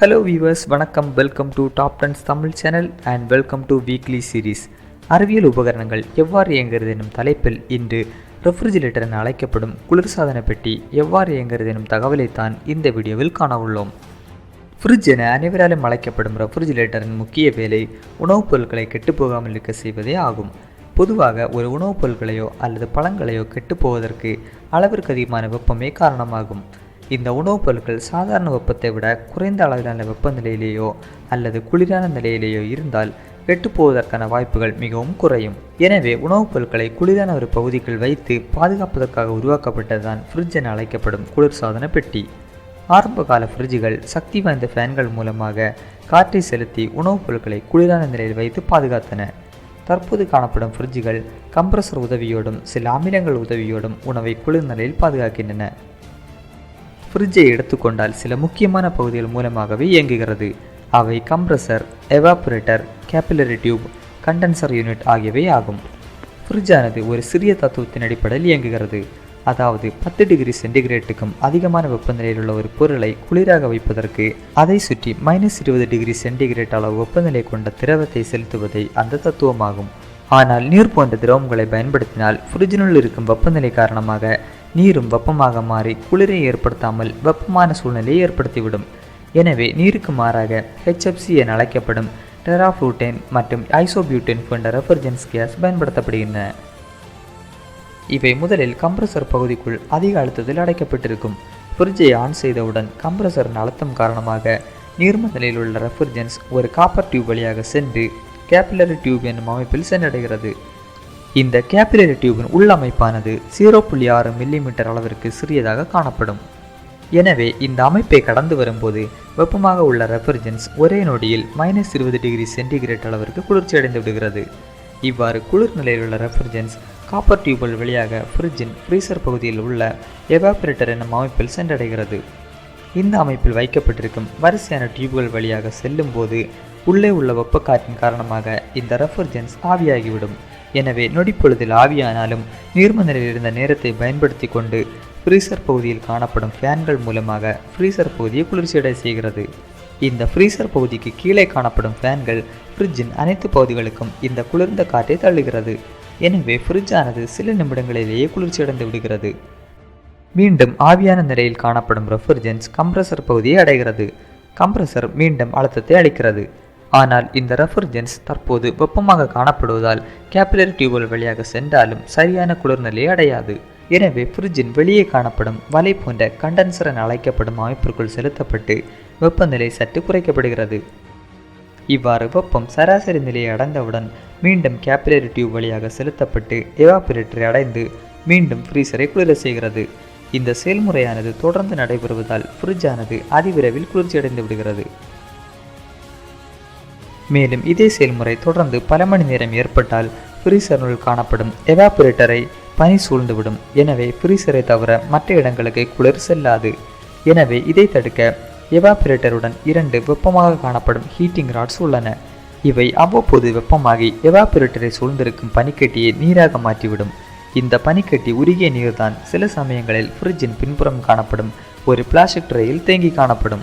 Hello viewers வணக்கம். Welcome to top tens Tamil channel and welcome to weekly series அறிவியல் உபகரணங்கள் எவ்வாறு இயங்குகிறது எனும் தலைப்பில் இன்று ரெஃப்ரிஜிரேட்டர் என அழைக்கப்படும் குளிர்சாதன பெட்டி எவ்வாறு இயங்குகிறது எனும் தகவலைத்தான் இந்த வீடியோவில் காண உள்ளோம் ஃப்ரிட்ஜ் என அனைவராலும் அழைக்கப்படும் ரெஃப்ரிஜிரேட்டரின் முக்கிய வேலை உணவுப் பொருட்களை கெட்டுப்போகாமல் இருக்க செய்வதே ஆகும். பொதுவாக ஒரு உணவுப் பொருட்களையோ அல்லது பழங்களையோ கெட்டுப்போவதற்கு அளவிற்கு அதிகமான வெப்பமே காரணமாகும். இந்த உணவுப் பொருட்கள் சாதாரண வெப்பத்தை விட குறைந்த அளவிலான வெப்பநிலையிலேயோ அல்லது குளிரான நிலையிலேயோ இருந்தால் கெட்டுப்போவதற்கான வாய்ப்புகள் மிகவும் குறையும். எனவே உணவுப் பொருட்களை குளிரான ஒரு பகுதிக்குள் வைத்து பாதுகாப்பதற்காக உருவாக்கப்பட்டதுதான் ஃப்ரிட்ஜ் என அழைக்கப்படும் குளிர்சாதன பெட்டி. ஆரம்பகால ஃப்ரிட்ஜுகள் சக்தி வாய்ந்த ஃபேன்கள் மூலமாக காற்றை செலுத்தி உணவுப் பொருட்களை குளிரான நிலையில் வைத்து பாதுகாத்தன. தற்போது காணப்படும் ஃப்ரிட்ஜுகள் கம்ப்ரஸர் உதவியோடும் சில அமிலங்கள் உதவியோடும் உணவை குளிர் நிலையில் பாதுகாக்கின்றன. ஃப்ரிட்ஜை எடுத்துக்கொண்டால் சில முக்கியமான பகுதிகள் மூலமாகவே இயங்குகிறது. அவை compressor evaporator capillary tube condenser unit ஆகியவை ஆகும். ஃப்ரிட்ஜானது ஒரு சிறிய தத்துவத்தின் அடிப்படையில் இயங்குகிறது. அதாவது பத்து டிகிரி சென்டிகிரேட்டுக்கும் அதிகமான வெப்பநிலையில் உள்ள ஒரு பொருளை குளிராக வைப்பதற்கு அதை சுற்றி மைனஸ் இருபது டிகிரி சென்டிகிரேட் அளவு வெப்பநிலை கொண்ட திரவத்தை செலுத்துவதே அந்த தத்துவமாகும். ஆனால் நீர் போன்ற திரவங்களை பயன்படுத்தினால் ஃப்ரிட்ஜினுள் இருக்கும் வெப்பநிலை காரணமாக நீரும் வெப்பமாக மாறி குளிரை ஏற்படுத்தாமல் வெப்பமான சூழ்நிலையை ஏற்படுத்திவிடும். எனவே நீருக்கு மாறாக ஹெச்எஃப்சி என அழைக்கப்படும் டெராஃப்ளூட்டேன் மற்றும் ஐசோபியூட்டேன் போன்ற ரெஃபர்ஜென்ஸ் கேஸ் பயன்படுத்தப்படுகின்றன. இவை முதலில் கம்ப்ரசர் பகுதிக்குள் அதிக அழுத்தத்தில் அடைக்கப்பட்டிருக்கும். ஃப்ரிட்ஜை ஆன் செய்தவுடன் கம்ப்ரசரின் அழுத்தம் காரணமாக நீர்மநிலையில் உள்ள ரெஃப்ரிஜன்ஸ் ஒரு காப்பர் டியூப் வழியாக சென்று கேபிலரி டியூப் என்னும் அமைப்பில் சென்றடைகிறது. இந்த கேபிலரி டியூபின் உள்ளமைப்பானது ஜீரோ புள்ளி ஆறு மில்லிமீட்டர் அளவிற்கு சிறியதாக காணப்படும். எனவே இந்த அமைப்பை கடந்து வரும்போது வெப்பமாக உள்ள ரெஃபர்ஜென்ஸ் ஒரே நொடியில் மைனஸ் இருபது டிகிரி சென்டிகிரேட் அளவிற்கு குளிர்ச்சியடைந்து விடுகிறது. இவ்வாறு குளிர் நிலையில் உள்ள ரெஃப்ரிஜன்ஸ் காப்பர் டியூபல் வழியாக ஃப்ரிட்ஜின் ஃப்ரீசர் பகுதியில் உள்ள எவாபரேட்டர் என்னும் அமைப்பில் சென்றடைகிறது. இந்த அமைப்பில் வைக்கப்பட்டிருக்கும் வரிசையான டியூப்கள் வழியாக செல்லும் போது உள்ளே உள்ள வெப்பக்காற்றின் காரணமாக இந்த ரெஃபர்ஜென்ஸ் ஆவியாகிவிடும். எனவே நொடிப்பொழுதில் ஆவியானாலும் நீர்ம நிலையில் இருந்த நேரத்தை பயன்படுத்தி கொண்டு ஃப்ரீசர் பகுதியில் காணப்படும் ஃபேன்கள் மூலமாக ஃப்ரீசர் பகுதியை குளிர்ச்சியடை செய்கிறது. இந்த ஃப்ரீசர் பகுதிக்கு கீழே காணப்படும் ஃபேன்கள் ஃப்ரிட்ஜின் அனைத்து பகுதிகளுக்கும் இந்த குளிர்ந்த காற்றை தள்ளுகிறது. எனவே ஃப்ரிட்ஜானது சில நிமிடங்களிலேயே குளிர்ச்சியடைந்து விடுகிறது. மீண்டும் ஆவியான நிலையில் காணப்படும் ரெஃப்ரிஜன்ஸ் கம்ப்ரஸர் பகுதியை அடைகிறது. கம்ப்ரஸர் மீண்டும் அழுத்தத்தை அளிக்கிறது. ஆனால் இந்த ரெஃப்ரிஜன்ஸ் தற்போது வெப்பமாக காணப்படுவதால் கேபிலரி டியூபல் வழியாக சென்றாலும் சரியான குளிர்நிலையை அடையாது. எனவே ஃப்ரிட்ஜின் வெளியே காணப்படும் வலை போன்ற கண்டன்சர் என அழைக்கப்படும் அமைப்பிற்குள் செலுத்தப்பட்டு வெப்பநிலை சற்று குறைக்கப்படுகிறது. இவ்வாறு வெப்பம் சராசரி நிலையை அடைந்தவுடன் மீண்டும் கேபிலரி டியூப் வழியாக செலுத்தப்பட்டு எவாபரேட்டரை அடைந்து மீண்டும் ஃப்ரீசரை குளிர செய்கிறது. இந்த செயல்முறையானது தொடர்ந்து நடைபெறுவதால் ஃப்ரிட்ஜானது அதிவிரைவில் குளிர்ச்சியடைந்து விடுகிறது. மேலும் இதே செயல்முறை தொடர்ந்து பல மணி நேரம் ஏற்பட்டால் ஃப்ரீசருள் காணப்படும் எவாபரேட்டரை பனி சூழ்ந்துவிடும். எனவே ஃப்ரீசரை தவிர மற்ற இடங்களுக்கு குளிர் செல்லாது. எனவே இதை தடுக்க எவாபரேட்டருடன் இரண்டு வெப்பமாக காணப்படும் ஹீட்டிங் ராட்ஸ் உள்ளன. இவை அவ்வப்போது வெப்பமாகி எவாபரேட்டரை சூழ்ந்திருக்கும் பனிக்கட்டியை நீராக மாற்றிவிடும். இந்த பனிக்கட்டி உருகிய நீர்தான் சில சமயங்களில் ஃப்ரிட்ஜின் பின்புறம் காணப்படும். ஒரு பிளாஸ்டிக் ட்ரேயில் தேங்கி காணப்படும்.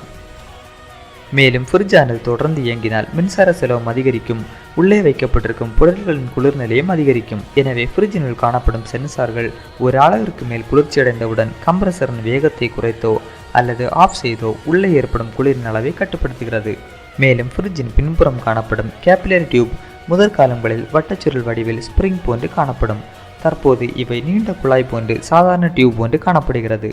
மேலும் ஃப்ரிட்ஜானது தொடர்ந்து இயங்கினால் மின்சார செலவும் அதிகரிக்கும். உள்ளே வைக்கப்பட்டிருக்கும் பொருட்களின் குளிர் நிலையும் அதிகரிக்கும். எனவே ஃப்ரிட்ஜினுள் காணப்படும் சென்சார்கள் ஒரு அளவிற்கு மேல் குளிர்ச்சியடைந்தவுடன் கம்ப்ரஸரின் வேகத்தை குறைத்தோ அல்லது ஆஃப் செய்தோ உள்ளே ஏற்படும் குளிரின் அளவை கட்டுப்படுத்துகிறது. மேலும் ஃப்ரிட்ஜின் பின்புறம் காணப்படும் கேபிலரி டியூப் முதற்காலங்களில் வட்டச்சுருள் வடிவில் ஸ்ப்ரிங் போன்று காணப்படும். தற்போது இவை நீண்ட குழாய் போன்று சாதாரண டியூப் போன்று காணப்படுகிறது.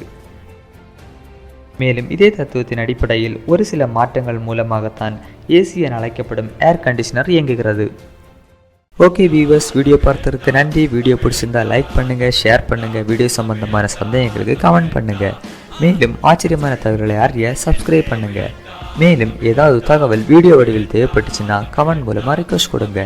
மேலும் இதே தத்துவத்தின் அடிப்படையில் ஒரு சில மாற்றங்கள் மூலமாகத்தான் ஏசி என அழைக்கப்படும் ஏர் கண்டிஷனர் இயங்குகிறது. ஓகே வியூவர்ஸ் வீடியோ பார்த்ததுக்கு நன்றி. வீடியோ பிடிச்சிருந்தா லைக் பண்ணுங்கள் ஷேர் பண்ணுங்கள் வீடியோ சம்பந்தமான சந்தேகங்களுக்கு கமெண்ட் பண்ணுங்கள் மேலும் ஆச்சரியமான தகவல்களை அறிய சப்ஸ்கிரைப் பண்ணுங்கள் மேலும் ஏதாவது தகவல் வீடியோ வடிவில் தேவைப்பட்டுச்சுன்னா கமெண்ட் மூலமாக ரிக்வஸ்ட் கொடுங்க.